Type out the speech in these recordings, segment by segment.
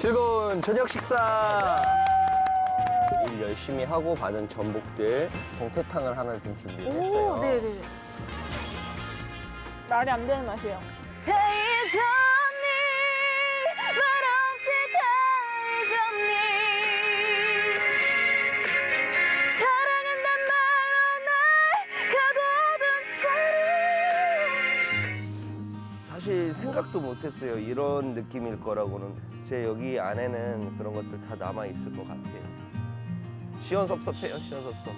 즐거운 저녁 식사. 일 열심히 하고 받은 전복들 동태탕을 하나 좀 준비했어요. 오, 네네. 말이 안 되는 맛이에요. 대해졌니 말없이 대해졌니 사랑한단 말로 날 가둬둔 채로 사실 생각도 못했어요. 이런 느낌일 거라고는. 제 여기 안에는 그런 것들 다 남아 있을 것 같아요. 시원섭섭해요, 시원섭섭.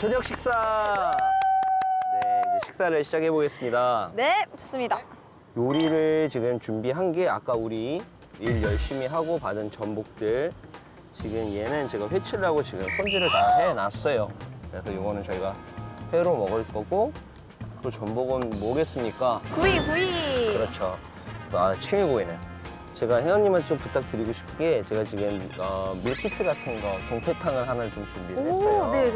저녁 식사. 네, 이제 식사를 시작해 보겠습니다. 네 좋습니다 요리를 지금 준비한 게 아까 우리 일 열심히 하고 받은 전복들 지금 얘는 제가 회치를 하고 지금 손질을 다 해놨어요. 그래서 요거는 저희가 회로 먹을 거고 또 전복은 뭐겠습니까? 구이 구이 그렇죠. 아, 침이 보이네. 제가 혜연님한테 좀 부탁드리고 싶은 게 제가 지금 어, 밀키트 같은 거 동태탕을 하나를 좀 준비를 했어요. 오, 네네.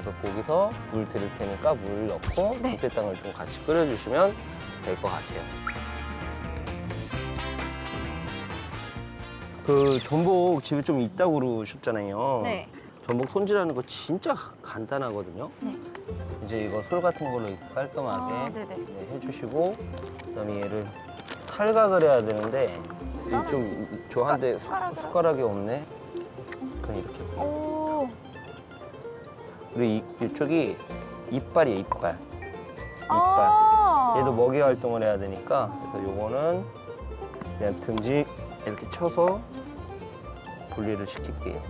그래서 거기서 물 드릴 테니까 물 넣고 네. 동태탕을 좀 같이 끓여주시면 될 것 같아요. 그 전복 집에 좀 있다고 그러셨잖아요. 네 전복 손질하는 거 진짜 간단하거든요. 네. 이제 이거 솔 같은 걸로 이렇게 깔끔하게 아, 네네. 네, 해주시고 그다음에 얘를 탈각을 해야 되는데 이좀 저한테 숟- 숟가락으로? 숟가락이 없네. 그럼 이렇게. 오 그리고 이, 이쪽이 이빨이에요, 이빨. 이빨. 아. 얘도 먹이 활동을 해야 되니까 그래서 요거는 그냥 듬직 이렇게 쳐서 분리를 시킬게요.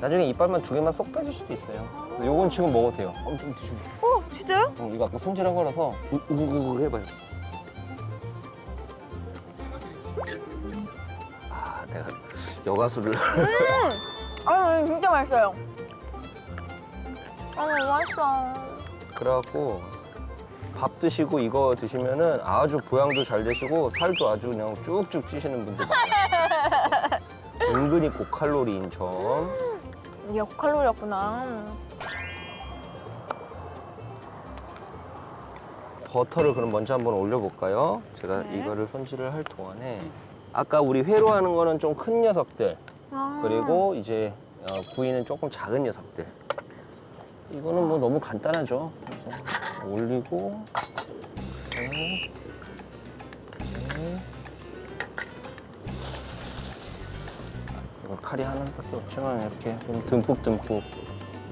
나중에 이빨만 두 개만 쏙 빼줄 수도 있어요. 요건 지금 먹어도 돼요. 엄청 드시면. 오 진짜요? 어, 이거 아까 손질한 거라서 우우우 해봐요. 내가 여가수를 아 이거 진짜 맛있어요 아 너무 맛있어 그래갖고 밥 드시고 이거 드시면은 아주 보양도 잘 되시고 살도 아주 그냥 쭉쭉 찌시는 분들 많아요. 은근히 고칼로리인 점. 이게 고칼로리였구나 버터를 그럼 먼저 한번 올려볼까요? 제가 네. 이거를 손질을 할 동안에 아까 우리 회로 하는 거는 좀 큰 녀석들 아. 그리고 이제 어, 구이는 조금 작은 녀석들. 이거는 뭐 너무 간단하죠. 그래서 올리고 네. 네. 이거 칼이 하나밖에 없지만 이렇게 좀 듬뿍듬뿍.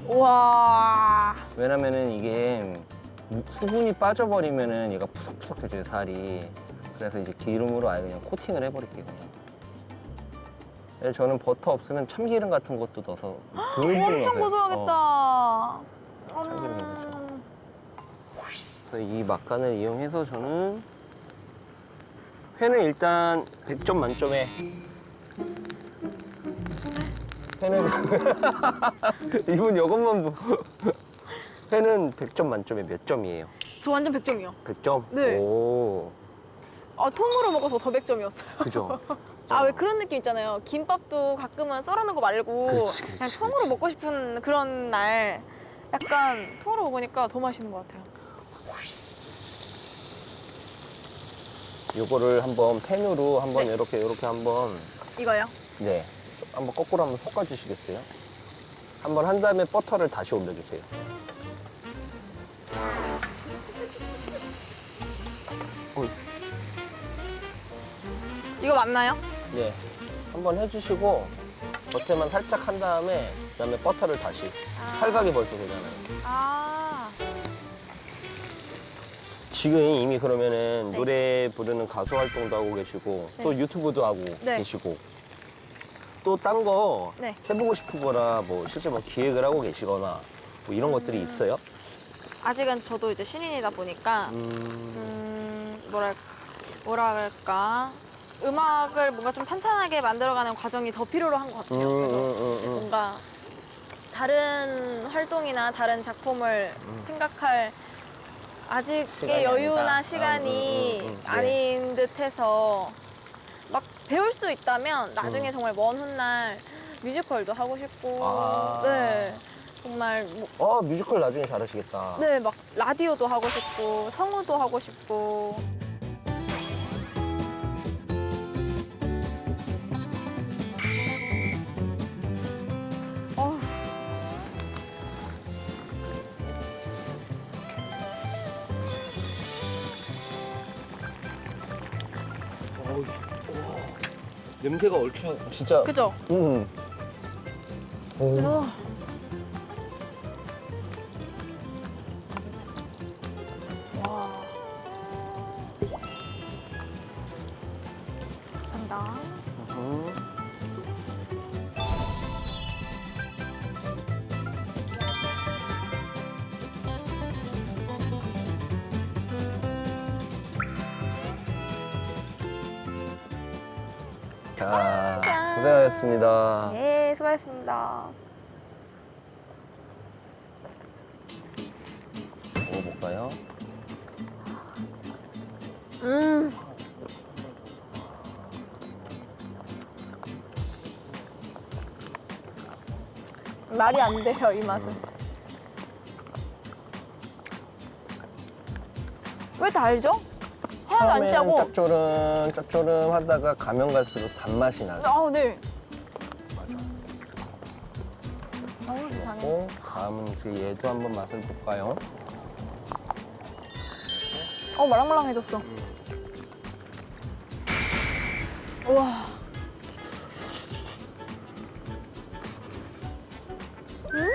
우와 왜냐면은 이게 수분이 빠져버리면은 얘가 푸석푸석해져요 살이. 그래서 이제 기름으로 아예 그냥 코팅을 해버릴게요. 그냥. 네, 저는 버터 없으면 참기름 같은 것도 넣어서 듬뿍 엄청 넣어서요. 고소하겠다 어, 음. 참기름 괜찮죠. 그래서 이 막간을 이용해서 저는 회는 일단 100점 만점에 회는 이분 이것만 보 회는 100점 만점에 몇 점이에요? 저 완전 100점이요. 100점? 네. 오, 아, 통으로 먹어서 더 100점이었어요. 그죠? 아, 왜 그런 느낌 있잖아요. 김밥도 가끔은 썰어놓은 거 말고 그렇지, 그렇지, 그냥 통으로 그렇지. 먹고 싶은 그런 날 약간 통으로 먹으니까 더 맛있는 것 같아요. 요거를 한번 팬으로 한번 네. 이렇게 이렇게 한번 이거요? 네 한번 거꾸로 한번 섞어주시겠어요? 한번 한 다음에 버터를 다시 올려주세요. 이거 맞나요? 네, 한번 해주시고 겉에만 살짝 한 다음에 그다음에 버터를 다시 살각이 벌써 되잖아요. 아, 지금 이미 그러면은 네. 노래 부르는 가수 활동도 하고 계시고 또 유튜브도 하고 네. 계시고 또 딴 거 네. 해보고 싶은 거나 뭐 실제 뭐 기획을 하고 계시거나 뭐 이런 것들이 음. 있어요? 아직은 저도 이제 신인이다 보니까 음, 음, 뭐랄 뭐랄까 음악을 뭔가 좀 탄탄하게 만들어가는 과정이 더 필요로 한 것 같아요. 그래서 음, 뭔가 다른 활동이나 다른 작품을 생각할 아직의 음. 시간이 여유나 아니다. 시간이 아, 음, 음, 음, 네. 아닌 듯해서 막 배울 수 있다면 나중에 정말 먼 훗날 뮤지컬도 하고 싶고 아. 네 정말 뭐, 어 뮤지컬 나중에 잘하시겠다. 네막 라디오도 하고 싶고 성우도 하고 싶고 냄새가 얼추 진짜. 그죠? 음. 오. 어. 음. 말이 안 돼요, 이 맛은. 왜 달죠? 하나도 안 처음에는 짜고. 짭조름, 짭조름 하다가 가면 갈수록 단맛이 나죠. 아, 네. 맞아. 너무 이상해. 고 다음은 이제 얘도 한번 맛을 볼까요? 어, 말랑말랑해졌어. 우와. 음!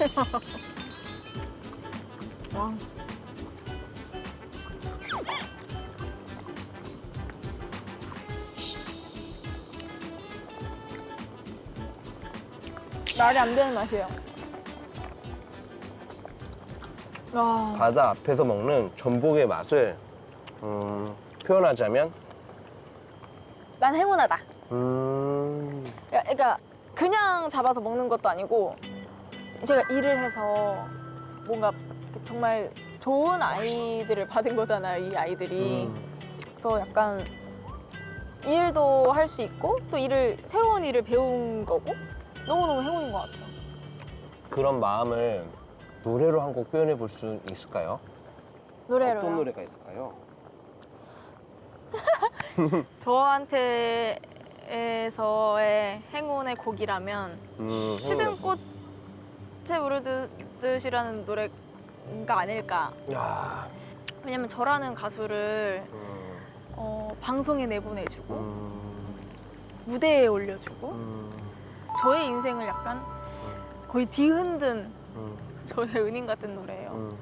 와. 말이 안 되는 맛이에요. 와. 바다 앞에서 먹는 전복의 맛을 음, 표현하자면 난 행운하다. 음, 야, 그러니까 그냥 잡아서 먹는 것도 아니고 제가 일을 해서 뭔가 정말 좋은 아이들을 받은 거잖아요, 이 아이들이. 음, 그래서 약간 일도 할 수 있고 또 일을 새로운 일을 배운 거고 너무너무 행운인 것 같아요. 그런 마음을 노래로 한 곡 표현해 볼 수 있을까요? 노래로요. 어떤 노래가 있을까요? 저한테에서의 행운의 곡이라면 음, 시든 꽃에 우르듯이라는 노래가 아닐까. 야, 왜냐면 저라는 가수를 음, 어, 방송에 내보내주고 음, 무대에 올려주고 음, 저의 인생을 약간 거의 뒤흔든 음, 저의 은인 같은 노래예요. 음.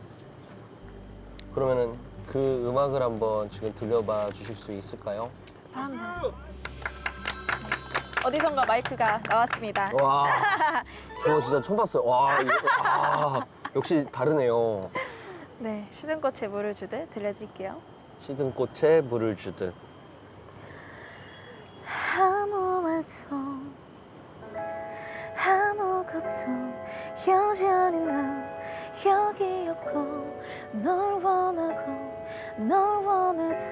그러면은 그 음악을 한번 지금 들려봐 주실 수 있을까요? 바랍니다. 어디선가 마이크가 나왔습니다. 와, 저 진짜 처음 봤어요. 와, 이거, 와, 역시 다르네요. 네, 시든 꽃에 물을 주듯 들려드릴게요. 시든 꽃에 물을 주듯. 아무 말도 아무것도 여전히 난 여기 없고 널 원하고 널 원해도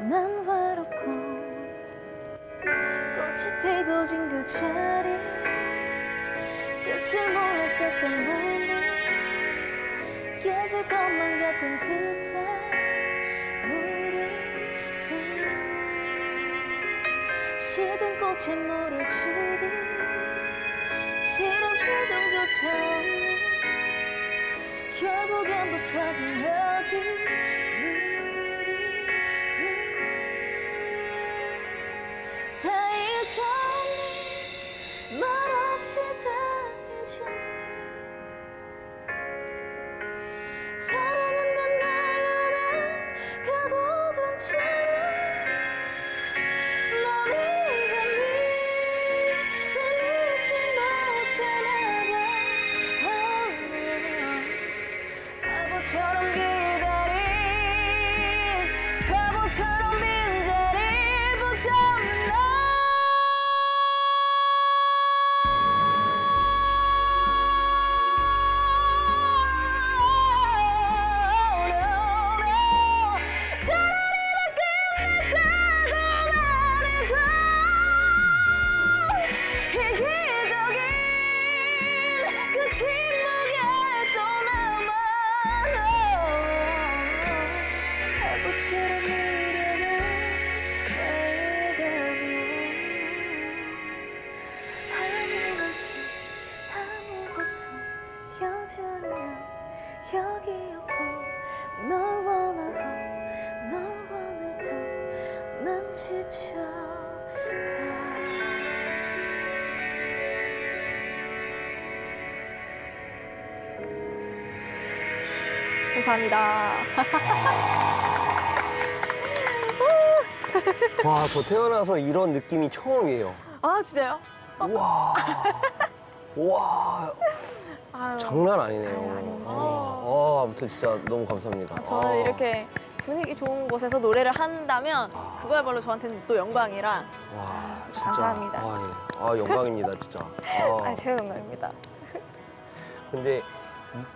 난 외롭고. 꽃이 피고 진 그 자리 끝을 몰랐었던 마음이 깨질 것만 같은 그때 우리 시든 꽃에 물을 주듯 싫은 표정조차 결국엔 부서진 여기 다 잊었니 말없이 다 잊었니 사랑한 감사합니다. 와, 저 태어나서 이런 느낌이 처음이에요. 아 진짜요? 와. 와, 아유, 장난 아니네요. 아유, 아닙니다. 어, 아무튼 진짜 너무 감사합니다. 저는 아. 이렇게 분위기 좋은 곳에서 노래를 한다면 그거야말로 저한테는 또 영광이라 와, 진짜. 감사합니다. 아, 예. 아, 영광입니다, 진짜. 아. 아, 제가 영광입니다. 근데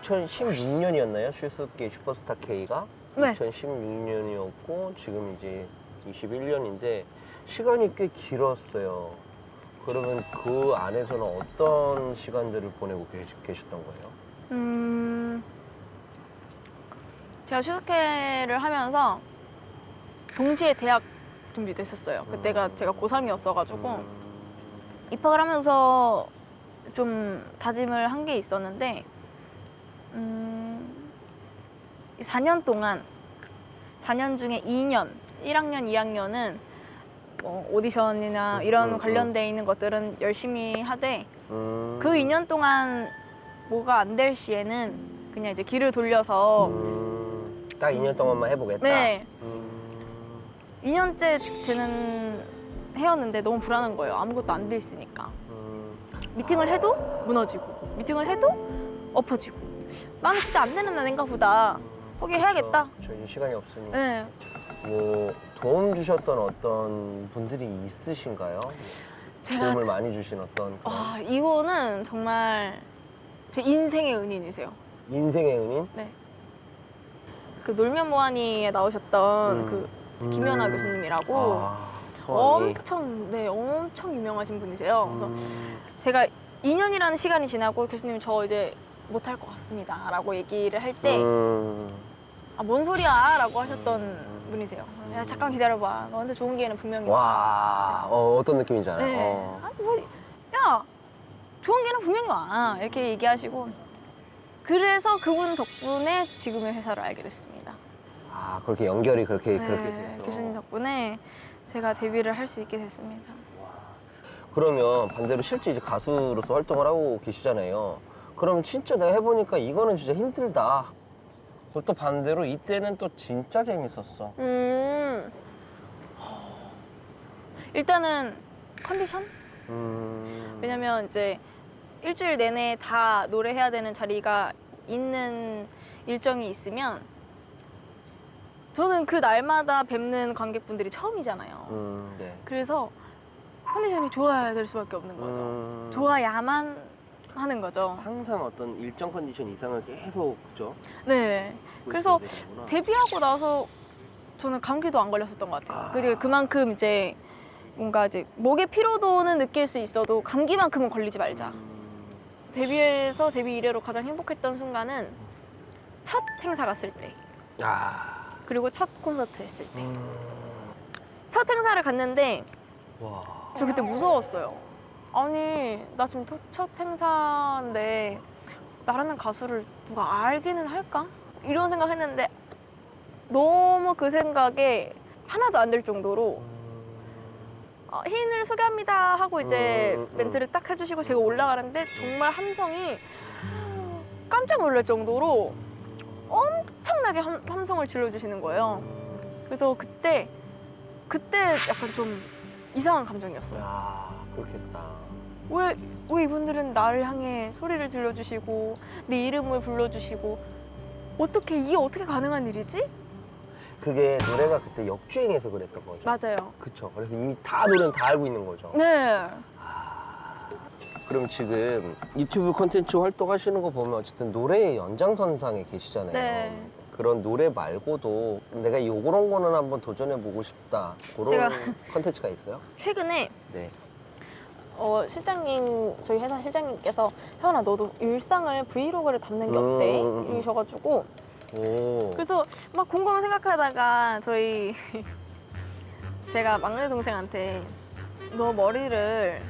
2016년이었나요? 슈스케 슈퍼스타 K가? 네. 2016년이었고 지금 이제 21년인데 시간이 꽤 길었어요. 그러면 그 안에서는 어떤 시간들을 보내고 계시, 계셨던 거예요? 음, 제가 슈스케를 하면서 동시에 대학 준비도 했었어요. 그때가 제가 고3이었어가지고 음, 입학을 하면서 좀 다짐을 한 게 있었는데 음, 4년 동안 4년 중에 2년 1학년, 2학년은 뭐 오디션이나 이런 음, 음. 관련돼 있는 것들은 열심히 하되 음, 그 2년 동안 뭐가 안 될 시에는 그냥 이제 길을 돌려서 음, 딱 2년 동안만 해보겠다. 네 음, 2년째 되는 해였는데 너무 불안한 거예요. 아무것도 안 돼 있으니까. 음, 미팅을 해도 무너지고 미팅을 해도 엎어지고 마음이 진짜 안 되는 애인가 보다 포기해야겠다. 저희 시간이 없으니. 네. 뭐 도움 주셨던 어떤 분들이 있으신가요? 제가 도움을 많이 주신 어떤 그런 아 이거는 정말 제 인생의 은인이세요 인생의 은인? 그 놀면 뭐하니에 나오셨던 음. 그 김연아 교수님이라고 아. 엄청 네 엄청 유명하신 분이세요 그래서 음, 제가 2년이라는 시간이 지나고 교수님 저 이제 못할 것 같습니다 라고 얘기를 할 때 음, 아, 뭔 소리야? 라고 하셨던 음. 분이세요. 야, 잠깐 기다려봐. 너한테 좋은 기회는 분명히. 와, 어, 어떤 느낌인지 알아요. 네. 어. 아, 뭐, 야, 좋은 기회는 분명히 와. 이렇게 얘기하시고. 그래서 그분 덕분에 지금의 회사를 알게 됐습니다. 아, 그렇게 연결이 그렇게 그렇게 네, 돼서. 교수님 덕분에 제가 데뷔를 할 수 있게 됐습니다. 그러면 반대로 실제 이제 가수로서 활동을 하고 계시잖아요. 그럼 진짜 내가 해보니까 이거는 진짜 힘들다. 그리고 또 반대로 이때는 또 진짜 재밌었어. 음. 일단은 컨디션? 음, 왜냐면 이제 일주일 내내 다 노래해야 되는 자리가 있는 일정이 있으면 저는 그 날마다 뵙는 관객분들이 처음이잖아요. 음, 네. 그래서 컨디션이 좋아야 될 수밖에 없는 거죠. 음, 좋아야만 하는 거죠. 항상 어떤 일정 컨디션 이상을 계속 그죠? 네. 그래서. 데뷔하고 나서 저는 감기도 안 걸렸었던 것 같아요. 아. 그리고 그만큼 이제 뭔가 이제 목의 피로도는 느낄 수 있어도 감기만큼은 걸리지 말자. 음, 데뷔해서 데뷔 이래로 가장 행복했던 순간은 첫 행사 갔을 때 야, 그리고 첫 콘서트 했을 때. 음, 첫 행사를 갔는데 와, 저 그때 무서웠어요. 아니 나 지금 첫- 첫 행사인데 나라는 가수를 누가 알기는 할까? 이런 생각했는데 너무 그 생각에 하나도 안들 정도로 어, 희인을 소개합니다 하고 이제 음, 음, 음. 멘트를 딱 해주시고 제가 올라가는데 정말 함성이 깜짝 놀랄 정도로 엄청나게 함, 함성을 질러주시는 거예요. 그래서 그때 그때 약간 좀 이상한 감정이었어요. 야, 그렇겠다. 왜, 왜 이분들은 나를 향해 소리를 질러주시고 내 이름을 불러주시고 어떻게 이게 어떻게 가능한 일이지? 그게 노래가 그때 역주행해서 그랬던 거죠. 맞아요. 그쵸. 그래서 이미 다 노래는 다 알고 있는 거죠. 네. 그럼 지금 유튜브 콘텐츠 활동하시는 거 보면 어쨌든 노래의 연장선상에 계시잖아요. 네. 그런 노래 말고도 내가 요런 거는 한번 도전해 보고 싶다. 그런 제가- 컨텐츠가 있어요? 최근에 네. 어, 실장님 저희 회사 실장님께서 현아 너도 일상을 브이로그를 담는 게 어때? 음, 음, 음. 이러셔가지고 오. 그래서 막 곰곰이 생각하다가 저희 제가 막내 동생한테 너 머리를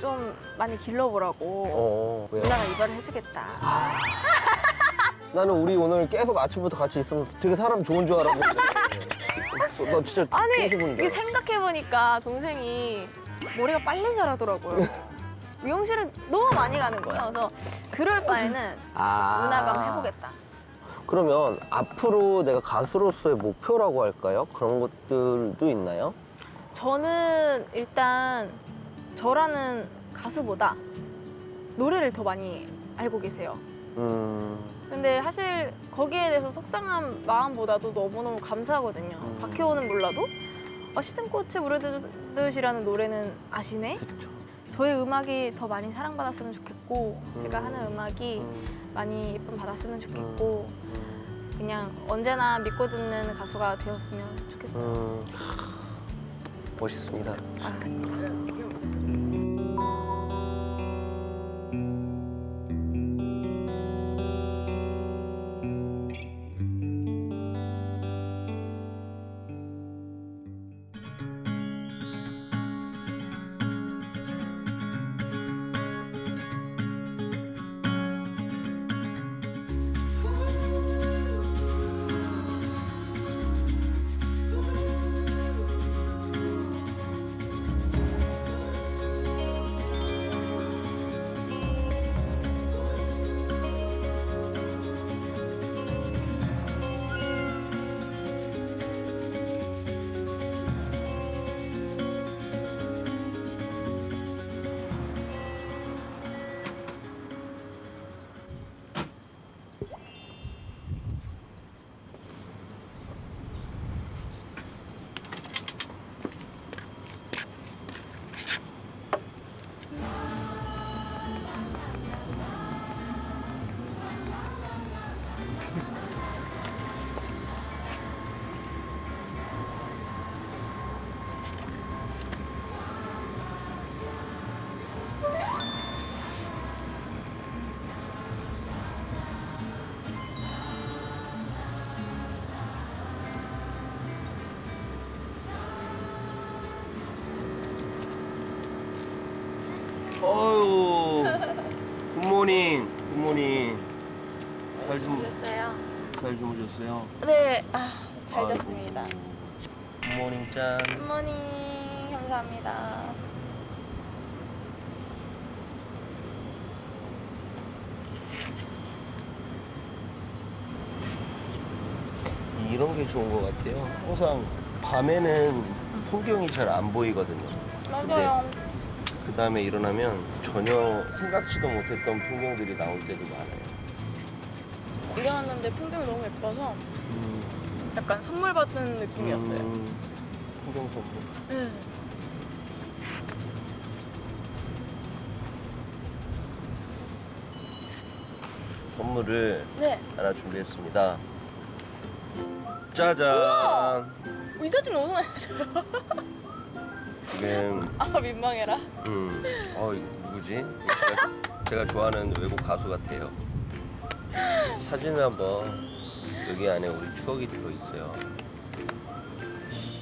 좀 많이 길러보라고 어, 왜요? 누나가 이발을 해주겠다. 나는 우리 오늘 계속 아침부터 같이 있으면 되게 사람 좋은 줄 알았는데. 너 진짜 아니 줄 이게 알았어. 생각해보니까 동생이 머리가 빨리 자라더라고요. 미용실을 너무 많이 가는 거예요. 그래서 그럴 바에는 아. 한번 해보겠다. 그러면 앞으로 내가 가수로서의 목표라고 할까요? 그런 것들도 있나요? 저는 일단 저라는 가수보다 노래를 더 많이 알고 계세요. 음. 근데 사실 거기에 대해서 속상한 마음보다도 너무너무 감사하거든요. 음. 박혜호는 몰라도 어, 시든꽃에 우려듯이라는 노래는 아시네? 그쵸. 저의 음악이 더 많이 사랑받았으면 좋겠고 제가 음. 하는 음악이 음. 많이 예쁨 받았으면 좋겠고 음. 그냥 언제나 믿고 듣는 가수가 되었으면 좋겠어요. 음. 멋있습니다. 아, 잘 주무셨어요? 네, 아, 잘. 잤습니다. 굿모닝 짠. 굿모닝, 감사합니다. 이런 게 좋은 것 같아요. 항상 밤에는 풍경이 잘 안 보이거든요. 맞아요. 그 다음에 일어나면 전혀 생각지도 못했던 풍경들이 나올 때도 많아요. 일어났는데 풍경이 너무 예뻐서 음, 약간 선물 받는 느낌이었어요. 음, 풍경 선물. 네. 선물을 네. 하나 준비했습니다. 짜잔! 어, 이 사진 어디서 나셨어요? 지금 아, 민망해라. 음, 어 이거 누구지? 제가, 제가 좋아하는 외국 가수 같아요. 사진을 한번 여기 안에 우리 추억이 들어 있어요.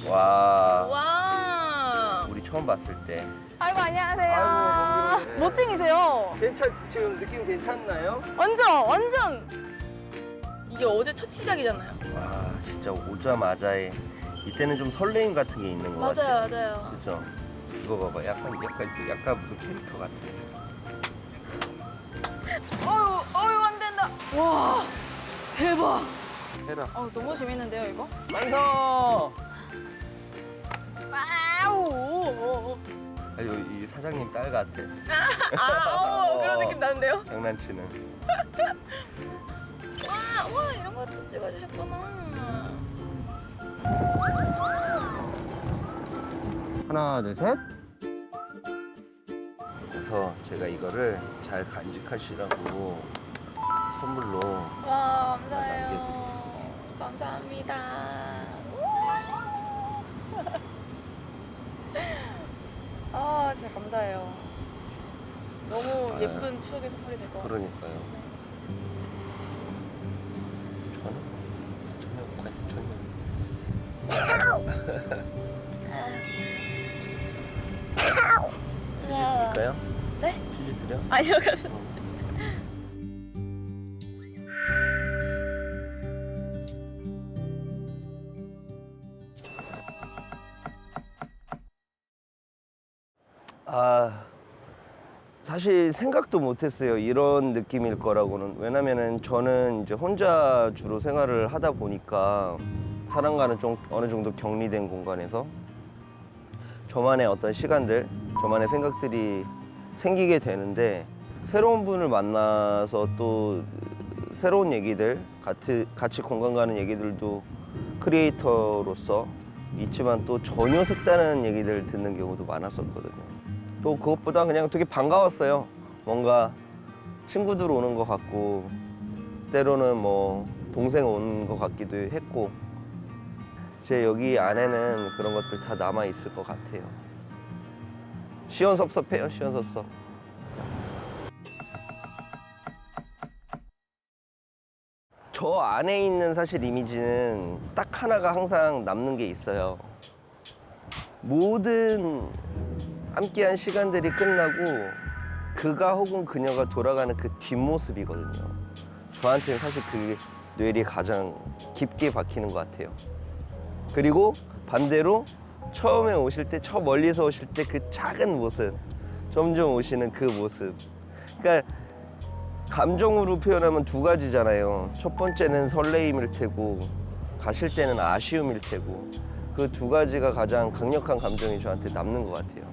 와, 와. 우리 처음 봤을 때. 아이고, 안녕하세요. 아이고, 네. 멋쟁이세요. 괜찮 지금 느낌 괜찮나요? 완전, 완전. 이게 어제 첫 시작이잖아요. 와, 진짜 오자마자에 이때는 좀 설레임 같은 게 있는 것 같아요. 맞아요. 그죠? 이거 봐봐, 약간 약간 약간 무슨 캐릭터 같아. 어유. 와, 대박. 해라. 어, 너무 재밌는데요, 이거? 완성! 와우. 아유 이 사장님 딸 같아. 아, 오, 그런 느낌 나는데요? 장난치는. 와, 와, 이런 것도 찍어주셨구나. 하나, 둘, 셋. 그래서 제가 이거를 잘 간직하시라고 예쁜 추억의 선물이 될 것 같아요. 그러니까요. 저는 전혀 관 전혀. 드릴까요? 네? 휴지 드려? 아니요, 가서. 생각도 못했어요 이런 느낌일 거라고는 왜냐면은 저는 이제 혼자 주로 생활을 하다 보니까 사람과는 좀 어느 정도 격리된 공간에서 저만의 어떤 시간들 저만의 생각들이 생기게 되는데 새로운 분을 만나서 또 새로운 얘기들 같이 같이 공간 가는 얘기들도 크리에이터로서 있지만 또 전혀 색다른 얘기들 듣는 경우도 많았었거든요. 또 그것보다 그냥 되게 반가웠어요. 뭔가 친구들 오는 것 같고 때로는 뭐 동생 오는 것 같기도 했고 제 여기 안에는 그런 것들 다 남아 있을 것 같아요. 시원섭섭해요, 시원섭섭. 저 안에 있는 사실 이미지는 딱 하나가 항상 남는 게 있어요. 모든 함께한 시간들이 끝나고 그가 혹은 그녀가 돌아가는 그 뒷모습이거든요. 저한테는 사실 그게 뇌리에 가장 깊게 박히는 것 같아요. 그리고 반대로 처음에 오실 때, 저 멀리서 오실 때 그 작은 모습, 점점 오시는 그 모습. 그러니까 감정으로 표현하면 두 가지잖아요. 첫 번째는 설레임일 테고, 가실 때는 아쉬움일 테고, 그 두 가지가 가장 강력한 감정이 저한테 남는 것 같아요.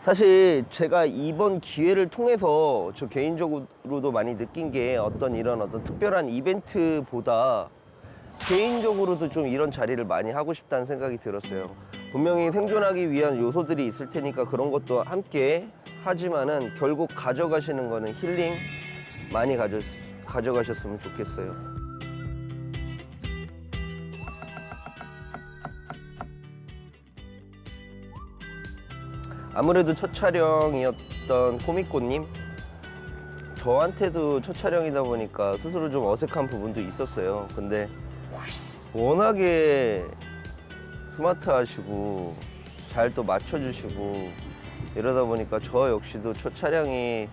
사실 제가 이번 기회를 통해서 저 개인적으로도 많이 느낀 게 어떤 이런 어떤 특별한 이벤트보다 개인적으로도 좀 이런 자리를 많이 하고 싶다는 생각이 들었어요. 분명히 생존하기 위한 요소들이 있을 테니까 그런 것도 함께 하지만은 결국 가져가시는 거는 힐링 많이 가져, 가져가셨으면 좋겠어요. 아무래도 첫 촬영이었던 코미꼬님 저한테도 첫 촬영이다 보니까 스스로 좀 어색한 부분도 있었어요. 근데 워낙에 스마트하시고 잘 또 맞춰주시고 이러다 보니까 저 역시도 첫 촬영이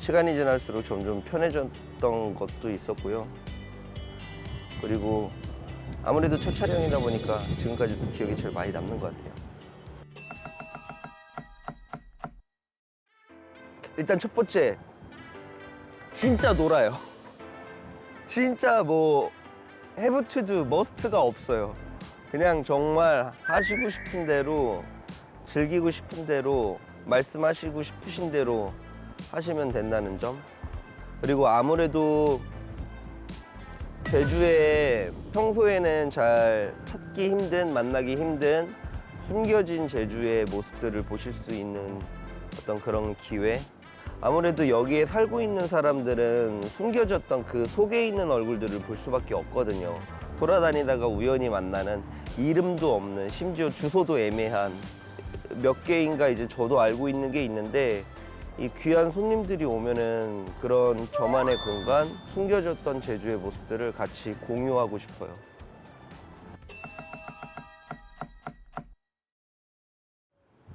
시간이 지날수록 점점 편해졌던 것도 있었고요. 그리고 아무래도 첫 촬영이다 보니까 지금까지도 기억이 제일 많이 남는 것 같아요. 일단 첫 번째 진짜 놀아요. 진짜 뭐 have to do, must가 없어요. 그냥 정말 하시고 싶은 대로 즐기고 싶은 대로 말씀하시고 싶으신 대로 하시면 된다는 점. 그리고 아무래도 제주에 평소에는 잘 찾기 힘든 만나기 힘든 숨겨진 제주의 모습들을 보실 수 있는 어떤 그런 기회 아무래도 여기에 살고 있는 사람들은 숨겨졌던 그 속에 있는 얼굴들을 볼 수밖에 없거든요 돌아다니다가 우연히 만나는 이름도 없는 심지어 주소도 애매한 몇 개인가 이제 저도 알고 있는 게 있는데 이 귀한 손님들이 오면은 그런 저만의 공간, 숨겨졌던 제주의 모습들을 같이 공유하고 싶어요.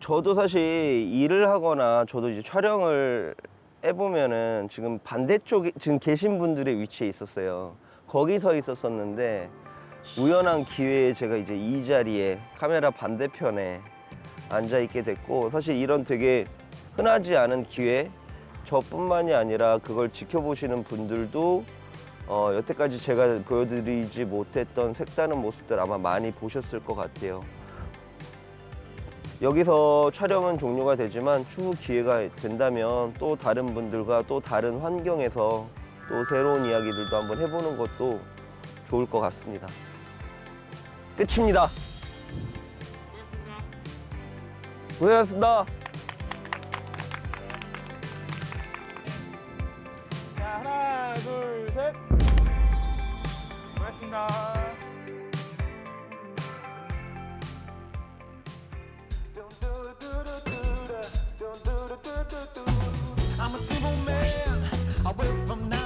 저도 사실 일을 하거나 저도 이제 촬영을 해보면은 지금 반대쪽에 지금 계신 분들의 위치에 있었어요. 거기 서 있었었는데 우연한 기회에 제가 이제 이 자리에 카메라 반대편에 앉아 있게 됐고 사실 이런 되게 흔하지 않은 기회 저뿐만이 아니라 그걸 지켜보시는 분들도 어, 여태까지 제가 보여드리지 못했던 색다른 모습들 아마 많이 보셨을 것 같아요. 여기서 촬영은 종료가 되지만 추후 기회가 된다면 또 다른 분들과 또 다른 환경에서 또 새로운 이야기들도 한번 해보는 것도 좋을 것 같습니다. 끝입니다. 고생하셨습니다. 자, 하나, 둘, 셋. 고맙습니다. I'll from now.